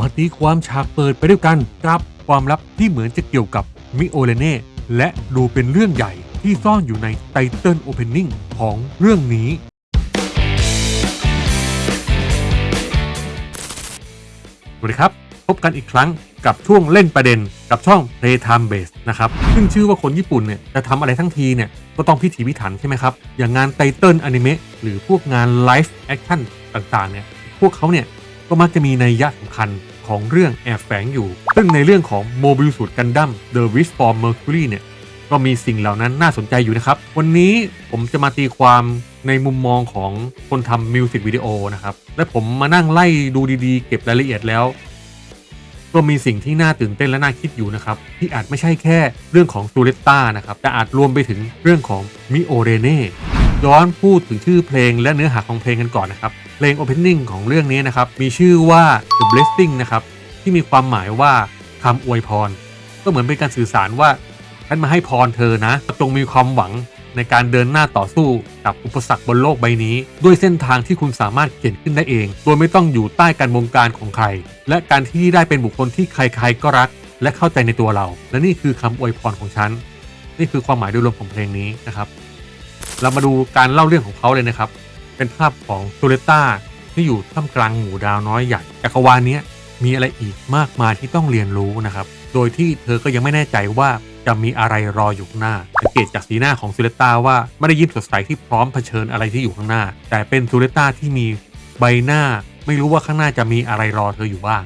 มาตีความฉากเปิดไปด้วยกันกับความลับที่เหมือนจะเกี่ยวกับมิโอเลเน่และดูเป็นเรื่องใหญ่ที่ซ่อนอยู่ในไตเติลโอเพนนิ่งของเรื่องนี้ สวัสดีครับ พบกันอีกครั้งกับช่วงเล่นประเด็นกับช่อง Playtime Base นะครับ ซึ่งชื่อว่าคนญี่ปุ่นเนี่ยจะทำอะไรทั้งทีเนี่ย ก็ต้องพิถีพิถันใช่ไหมครับ อย่างงานไตเติลอนิเมะหรือพวกงานไลฟ์แอคชั่นต่างๆเนี่ย พวกเขาเนี่ยก็มักจะมีนัยยะสำคัญ ของเรื่องแอบแฝงอยู่ ซึ่งในเรื่องของโมบิลสูตรกันดั้ม The Wish for Mercury เนี่ย ก็มีสิ่งเหล่านั้นน่าสนใจอยู่นะครับ วันนี้ผมจะมาตีความในมุมมองของคนทำมิวสิกวิดีโอนะครับ และผมมานั่งไล่ดูดีๆ เก็บรายละเอียดแล้ว ก็มีสิ่งที่น่าตื่นเต้นและน่าคิดอยู่นะครับ ที่อาจไม่ใช่แค่เรื่องของซูเลตตานะครับ แต่อาจรวมไปถึงเรื่องของมิโอเรเน่ ย้อนพูดถึงชื่อเพลงและเนื้อหาของเพลงกันก่อนนะครับ เพลง Opening ของเรื่องนี้นะครับ มีชื่อว่า The Blessing นะครับ ที่มีความหมายว่าคำอวยพร ก็เหมือนเป็นการสื่อสารว่าฉันมาให้พรเธอนะจงมีความหวังในการเดินหน้าต่อสู้กับอุปสรรคบนโลกใบนี้ ด้วยเส้นทางที่คุณสามารถเขียนขึ้นได้เอง โดยไม่ต้องอยู่ใต้การบงการของใคร และการที่ได้เป็นบุคคลที่ใครๆก็รัก และเข้าใจในตัวเรา และนี่คือคำอวยพรของฉัน นี่คือความหมายโดยรวมของเพลงนี้นะครับ เรามาดูการเล่าเรื่องของเขาเลยนะครับ เป็นภาพของโซเลต้าที่อยู่ท่ามกลางหมู่ดาวน้อยใหญ่จักรวาลนี้มีอะไรอีกมากมายที่ต้องเรียนรู้นะครับ โดยที่เธอก็ยังไม่แน่ใจว่าจะมีอะไรรออยู่ข้างหน้าสังเกตจากสีหน้าของซูเลต้าว่าไม่ได้ยิ้มสดใสที่พร้อมเผชิญอะไรที่อยู่ข้างหน้า แต่เป็นซูเลต้าที่มีใบหน้า ไม่รู้ว่าข้างหน้าจะมีอะไรรอเธออยู่บ้าง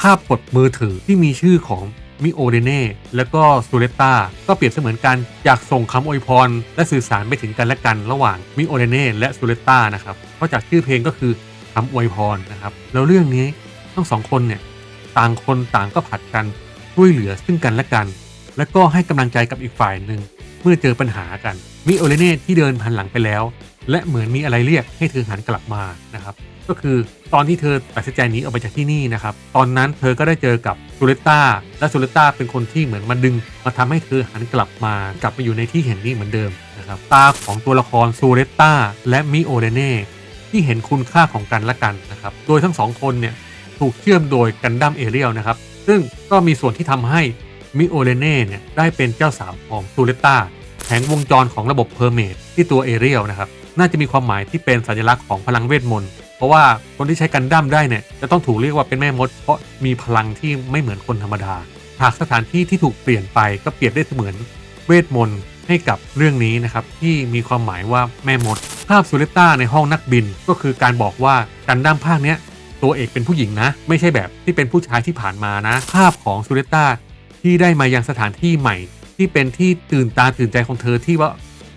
ภาพกดมือถือที่มีชื่อของ มิโอเดเน่และก็ซูเลต้าก็เปรียบเสมือนกันอยากส่งคำอวยพร และสื่อสารไปถึงกันและกันระหว่างมิโอเดเน่และซูเลต้านะครับเพราะจากชื่อเพลงก็คือคำอวยพรนะครับแล้วเรื่องนี้ทั้งสองคนเนี่ยต่างคนต่างก็ผัดกันช่วยเหลือซึ่งกันและกัน และก็ให้กำลังใจกับอีกฝ่ายหนึ่งเมื่อเจอปัญหากันมิโอเลเน่ที่เดินหันหลังไปแล้ว และเหมือนมีอะไรเรียกให้เธอหันกลับมานะครับ ก็คือตอนที่เธอตัดสินใจหนีออกไปจากที่นี่นะครับ ตอนนั้นเธอก็ได้เจอกับซูเลต้าและซูเลต้าเป็นคนที่เหมือนมาดึง มาทำให้เธอหันกลับมากลับมาอยู่ในที่แห่งนี้เหมือนเดิมนะครับตาของตัวละครซูเลต้าและมิโอเลเน่ที่เห็นคุณค่าของกันและกันนะครับโดยทั้งสองคนเนี่ยถูกเชื่อมโดยกันดั้มเอเรียลนะครับซึ่งก็มีส่วนที่ทำให้มิโอเลเน่เนี่ยได้เป็นเจ้าสาวของซูเลต้าแผงวงจรของระบบเพอร์เมทที่ตัวเอเรียลนะครับ น่าจะมีความหมายที่เป็นสัญลักษณ์ของพลังเวทมนต์เพราะว่าคนที่ใช้กันดั้มได้เนี่ยจะต้องถูกเรียกว่าเป็นแม่มด เพราะมีพลังที่ไม่เหมือนคนธรรมดา หากสถานที่ที่ถูกเปลี่ยนไปก็เปรียบได้เสมือนเวทมนต์ให้กับเรื่องนี้นะครับที่มีความหมายว่าแม่มด ภาพซูเลต้าในห้องนักบินก็คือการบอกว่ากันดั้มภาคเนี้ยตัวเอกเป็นผู้หญิงนะ ไม่ใช่แบบที่เป็นผู้ชายที่ผ่านมานะ ภาพของซูเลต้าที่ได้มายังสถานที่ใหม่ ที่เป็นที่ตื่นตาตื่นใจของเธอที่ว่า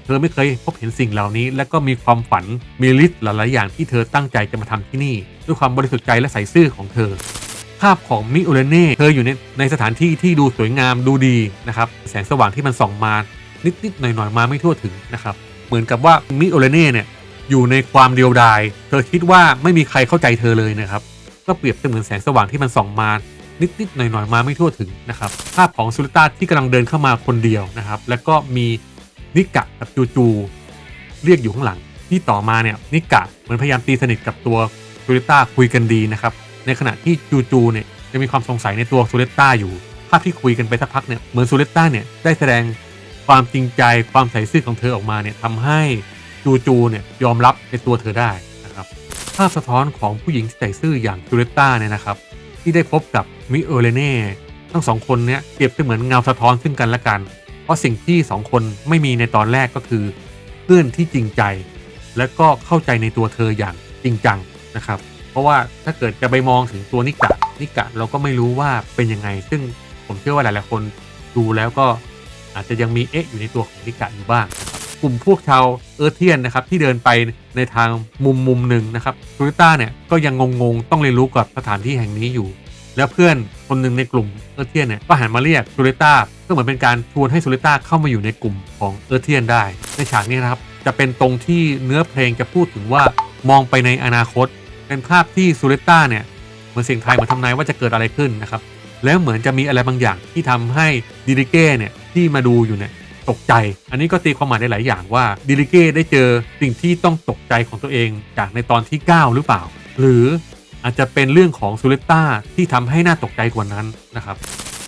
ธอไม่เคยพบเห็นสิ่งเหล่านี้ และก็มีความฝันมีลิสต์หลาย ๆ อย่างที่เธอตั้งใจจะมาทำที่นี่ ด้วยความบริสุทธิ์ใจและใส่ซื่อของเธอ ภาพของมิโอเลเน่เธออยู่ในในสถานที่ที่ดูสวยงามดูดีนะครับแสงสว่างที่มันส่องมานิด ๆ หน่อย ๆ มาไม่ทั่วถึงนะครับเหมือนกับว่ามิโอเลเน่เนี่ยอยู่ในความเดียวดาย เธอคิดว่าไม่มีใครเข้าใจเธอเลยนะครับก็เปรียบเสมือนแสงสว่างที่มันส่องมานิด ๆ หน่อย ๆ มาไม่ทั่วถึงนะครับภาพของซูลิต้าที่กำลังเดินเข้ามาคนเดียวนะครับ แล้วก็มี นิกะกับจูจูเรียกอยู่ข้างหลัง ที่ต่อมาเนี่ยนิกะเหมือนพยายามตีสนิทกับตัวซูลิต้าคุยกันดีนะครับ ในขณะที่จูจูเนี่ยจะมีความสงสัยในตัวซูเลต้าอยู่ ภาพที่คุยกันไปสักพักเนี่ยเหมือนซูเลต้าเนี่ยได้แสดงความจริงใจความใส่ซื่อของเธอออกมาเนี่ยทำให้จูจูเนี่ยยอมรับในตัวเธอได้นะครับ ภาพสะท้อนของผู้หญิงที่ใส่ซื่ออย่างซูเลต้าเนี่ยนะครับ ที่ได้พบกับมิเอเลเน่ทั้งสองคนเนี่ยเปรียบเสมือนเงาสะท้อนซึ่งกันและกัน ราะสิ่งที่สองคนไม่มีในตอนแรกก็คือเพื่อนที่จริงใจ และก็เข้าใจในตัวเธออย่างจริงจังนะครับ เพราะว่าถ้าเกิดจะไปมองถึงตัวนิกะนิกะเราก็ไม่รู้ว่าเป็นยังไง ซึ่งผมเชื่อว่าหลายๆคนดูแล้วก็อาจจะยังมีเอ๊ะอยู่ในตัวของนิกะอยู่บ้าง กลุ่มพวกชาวเออร์เทียนนะครับที่เดินไปในทางมุมมุมหนึ่งนะครับทูริต้าเนี่ยก็ยังงงๆต้องเรียนรู้กับสถานที่แห่งนี้อยู่ แล้วเพื่อนคนหนึ่งในกลุ่มเออร์เทียนเนี่ยก็หันมาเรียกซูริต้าก็เหมือนเป็นการชวนให้ซูริต้าเข้ามาอยู่ในกลุ่มของเออร์เทียนได้ ในฉากนี้นะครับจะเป็นตรงที่เนื้อเพลงจะพูดถึงว่ามองไปในอนาคต เป็นภาพที่ซูริต้าเนี่ยเหมือนเสียงไทยเหมือนทำนายว่าจะเกิดอะไรขึ้นนะครับแล้วเหมือนจะมีอะไรบางอย่างที่ทำให้ดิริเก้เนี่ยที่มาดูอยู่เนี่ยตกใจ อันนี้ก็ตีความหมายได้หลายอย่างว่าดิริเก้ได้เจอสิ่งที่ต้องตกใจของตัวเองจากในตอนที่ 9 หรือเปล่า หรือ อาจจะเป็นเรื่องของซูเลตตาที่ทำให้น่าตกใจกว่านั้นนะครับ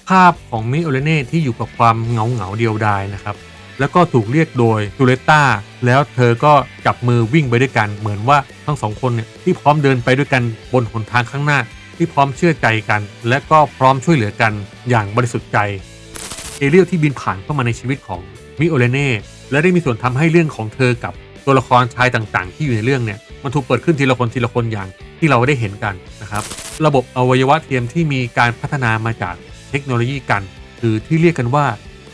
ภาพของมิโอเลเน่ที่อยู่กับความเหงาเหงาเดียวดายนะครับ แล้วก็ถูกเรียกโดยซูเลตตาแล้วเธอก็จับมือวิ่งไปด้วยกัน เหมือนว่าทั้งสองคนเนี่ยที่พร้อมเดินไปด้วยกันบนหนทางข้างหน้า ที่พร้อมเชื่อใจกัน และก็พร้อมช่วยเหลือกันอย่างบริสุทธิ์ใจ เอเรียลที่บินผ่านเข้ามาในชีวิตของมิโอเลเน่และได้มีส่วนทำให้เรื่องของเธอกับ ตัวละครชายต่างๆ ที่อยู่ในเรื่องเนี่ยมันถูกเปิดขึ้นทีละคนทีละคนอย่างที่เราได้เห็นกันนะครับระบบอวัยวะเทียมที่มีการพัฒนามาจากเทคโนโลยีกันหรือที่เรียกกันว่า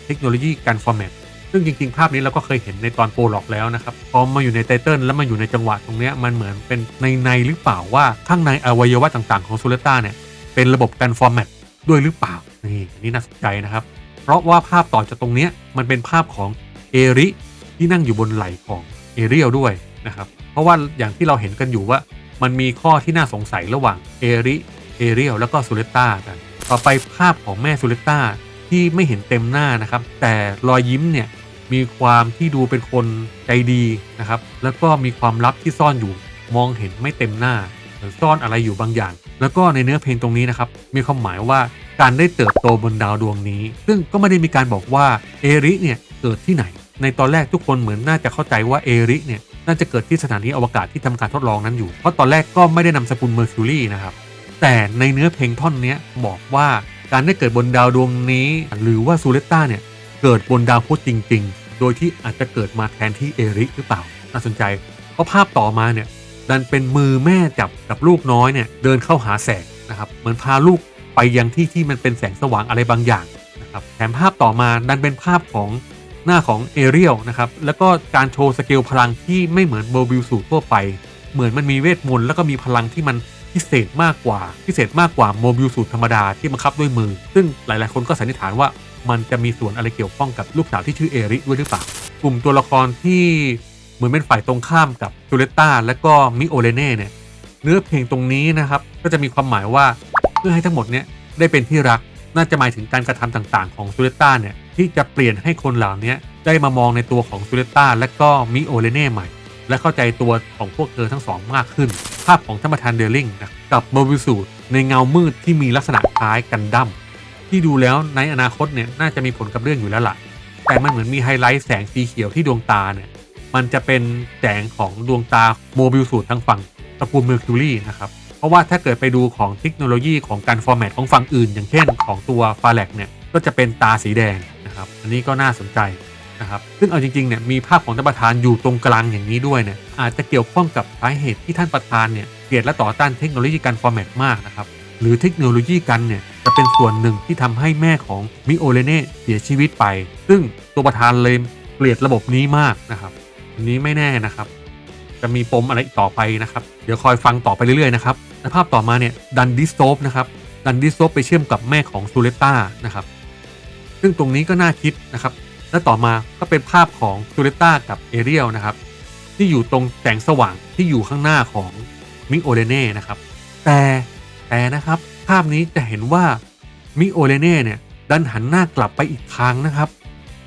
เทคโนโลยีการฟอร์แมตซึ่งจริงๆ ภาพนี้เราก็เคยเห็นในตอนโปรล็อกแล้วนะครับ พอมาอยู่ในไตเติลแล้วมาอยู่ในจังหวะตรงนี้มันเหมือนเป็นในในหรือเปล่าว่าข้างในอวัยวะต่างๆ ของซูเลต้าเนี่ยเป็นระบบการฟอร์แมตด้วยหรือเปล่า นี่อันนี้น่าสนใจนะครับ เพราะว่าภาพต่อจากตรงนี้มันเป็นภาพของเอริที่นั่งอยู่บนไหล่ของ เอเรียลด้วยนะครับเพราะว่าอย่างที่เราเห็นกันอยู่ว่า มันมีข้อที่น่าสงสัยระหว่างเอริเอเรียลแล้วก็ซูเลต้ากันต่อไปภาพของแม่ซูเลต้าที่ไม่เห็นเต็มหน้านะครับ แต่รอยยิ้มเนี่ยมีความที่ดูเป็นคนใจดีนะครับ แล้วก็มีความลับที่ซ่อนอยู่มองเห็นไม่เต็มหน้าเหมือนซ่อนอะไรอยู่บางอย่าง แล้วก็ในเนื้อเพลงตรงนี้นะครับ มีความหมายว่าการได้เติบโตบนดาวดวงนี้ ซึ่งก็ไม่ได้มีการบอกว่าเอริเนี่ยเกิดที่ไหน ในตอนแรกทุกคนเหมือนน่าจะเข้าใจว่าเอริเนี่ยน่าจะเกิดที่สถานีอวกาศที่ทำการทดลองนั้นอยู่ เพราะตอนแรกก็ไม่ได้นำสกุลเมอร์คิวรีนะครับ แต่ในเนื้อเพลงท่อนนี้บอกว่าการได้เกิดบนดาวดวงนี้ หรือว่าซูเลตตาเนี่ยเกิดบนดาวพุธจริง ๆ โดยที่อาจจะเกิดมาแทนที่เอริหรือเปล่า น่าสนใจ เพราะภาพต่อมาเนี่ยดันเป็นมือแม่จับกับลูกน้อยเนี่ยเดินเข้าหาแสงนะครับเหมือนพาลูกไปยังที่ที่มันเป็นแสงสว่างอะไรบางอย่างนะครับแถมภาพต่อมาดันเป็นภาพของ หน้าของเอเรียลนะครับแล้วก็การโชว์สเกลพลังที่ไม่เหมือนโมบิลสูตทั่วไป เหมือนมันมีเวทมนต์แล้วก็มีพลังที่มันพิเศษมากกว่า พิเศษมากกว่าโมบิลสูตรธรรมดาที่บังคับด้วยมือ ซึ่งหลายๆ คนก็สันนิษฐานว่ามันจะมีส่วนอะไรเกี่ยวข้องกับลูกสาวที่ชื่อเอริด้วยหรือเปล่ากลุ่มตัวละครที่เหมือนเป็นฝ่ายตรงข้ามกับจูเลตตาและก็มิโอเลเน่เนี่ยเนื้อเพลงตรงนี้นะครับก็จะมีความหมายว่าเพื่อให้ทั้งหมดเนี่ยได้เป็นที่รักน่าจะหมายถึงการกระทำต่างๆ ของจูเลตตาเนี่ย ที่จะเปลี่ยนให้คนเหล่านี้ได้มามองในตัวของจูเลตตาและก็มิโอเลเน่ใหม่ และเข้าใจตัวของพวกเธอทั้งสองมากขึ้น ภาพของธรรมทานเดลลิงนะกับโมบิลสูตในเงามืดที่มีลักษณะคล้ายกันดั้มที่ดูแล้วในอนาคตเนี่ยน่าจะมีผลกับเรื่องอยู่แล้วล่ะ แต่มันเหมือนมีไฮไลท์แสงสีเขียวที่ดวงตาเนี่ยมันจะเป็นแสงของดวงตาโมบิลสูตรทางฝั่งตระกูลเมอร์คิวรีนะครับเพราะว่าถ้าเกิดไปดูของเทคโนโลยีของการฟอร์แมตของฝั่งอื่น อย่างเช่นของตัวฟาแลกเนี่ยก็จะเป็นตาสีแดง นะครับ อันนี้ก็น่าสนใจนะครับ ซึ่งเอาจริงๆเนี่ยมีภาพของท่านประธานอยู่ตรงกลางอย่างนี้ด้วยเนี่ยอาจจะเกี่ยวข้องกับสาเหตุที่ท่านประธานเนี่ยเกลียดและต่อต้านเทคโนโลยีการฟอร์แมตมากนะครับหรือเทคโนโลยีกันเนี่ยจะเป็นส่วนหนึ่งที่ทำให้แม่ของมิโอเลเน่เสียชีวิตไป ซึ่งตัวประธานเลยเกลียดระบบนี้มากนะครับอันนี้ไม่แน่นะครับ จะมีปมอะไรอีกต่อไปนะครับ เดี๋ยวคอยฟังต่อไปเรื่อยๆนะครับในภาพต่อมาเนี่ยดันดิสโซฟนะครับดันดิสโซฟไปเชื่อมกับแม่ของซูเลต้านะครับ ซึ่งตรงนี้ก็น่าคิดนะครับ และต่อมาก็เป็นภาพของจูเลต้ากับเอเรียลนะครับ ที่อยู่ตรงแสงสว่างที่อยู่ข้างหน้าของมิโอเลเน่นะครับ แต่แต่นะครับภาพนี้จะเห็นว่ามิโอเลเน่เนี่ยดันหันหน้ากลับไปอีกทางนะครับ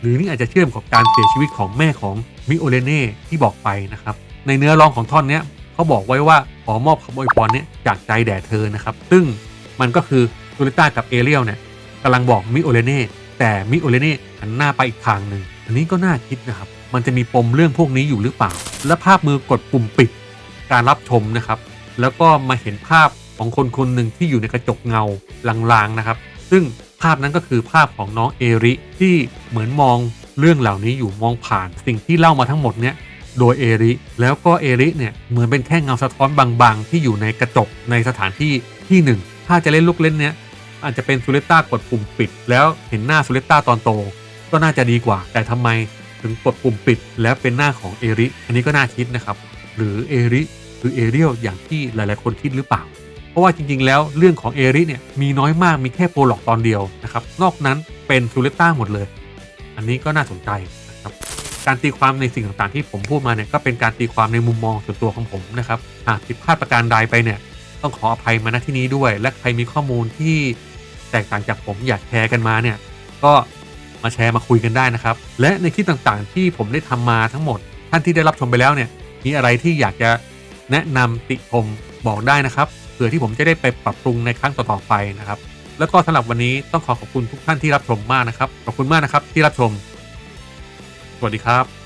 หรือนี่อาจจะเชื่อมกับการเสียชีวิตของแม่ของมิโอเลเน่ที่บอกไปนะครับ ในเนื้อร้องของท่อนนี้เขาบอกไว้ว่าขอมอบคำอวยพรเนี้ยจากใจแด่เธอนะครับ ซึ่งมันก็คือจูเลต้ากับเอเรียลเนี่ยกำลังบอกมิโอเลเน่ แต่มิโอเลเน่หันหน้าไปอีกทางหนึ่งอันนี้ก็น่าคิดนะครับ มันจะมีปมเรื่องพวกนี้อยู่หรือเปล่า และภาพมือกดปุ่มปิดการรับชมนะครับ แล้วก็มาเห็นภาพของคนคนหนึ่งที่อยู่ในกระจกเงาลางๆนะครับ ซึ่งภาพนั้นก็คือภาพของน้องเอริที่เหมือนมองเรื่องเหล่านี้อยู่มองผ่านสิ่งที่เล่ามาทั้งหมดเนี้ยโดยเอริแล้วก็เอริเนี่ยเหมือนเป็นแค่เงาสะท้อนบางๆ ที่อยู่ในกระจกในสถานที่ที่หนึ่งถ้าจะเล่นลูกเล่นเนี้ย อาจจะเป็นซูเลต้ากดปุ่มปิด แล้วเห็นหน้าซูเลต้าตอนโต ก็น่าจะดีกว่า แต่ทำไมถึงกดปุ่มปิด แล้วเป็นหน้าของเอริ อันนี้ก็น่าคิดนะครับ หรือเอริหรือเอเรียลอย่างที่หลาย ๆ คนคิดหรือเปล่า เพราะว่าจริง ๆ แล้วเรื่องของเอริเนี่ยมีน้อยมากมีแค่โปรล็อกตอนเดียวนะครับ นอกนั้นเป็นซูเลต้าหมดเลย อันนี้ก็น่าสนใจนะครับการตีความในสิ่งต่าง ๆ ที่ผมพูดมาเนี่ยก็เป็นการตีความในมุมมองส่วนตัวของผมนะครับหากผิดพลาดประการใดไปเนี่ยต้องขออภัยมาณที่นี้ด้วย และใครมีข้อมูลที่ แตกต่างจากผมอยากแชร์กันมาเนี่ย ก็มาแชร์มาคุยกันได้นะครับ และในคลิปต่างๆ ที่ผมได้ทำมาทั้งหมด ท่านที่ได้รับชมไปแล้วเนี่ย มีอะไรที่อยากจะแนะนำติชมบอกได้นะครับเผื่อที่ผมจะได้ไปปรับปรุงในครั้งต่อๆไปนะครับ แล้วก็สำหรับวันนี้ต้องขอขอบคุณทุกท่านที่รับชมมากนะครับขอบคุณมากนะครับที่รับชม สวัสดีครับ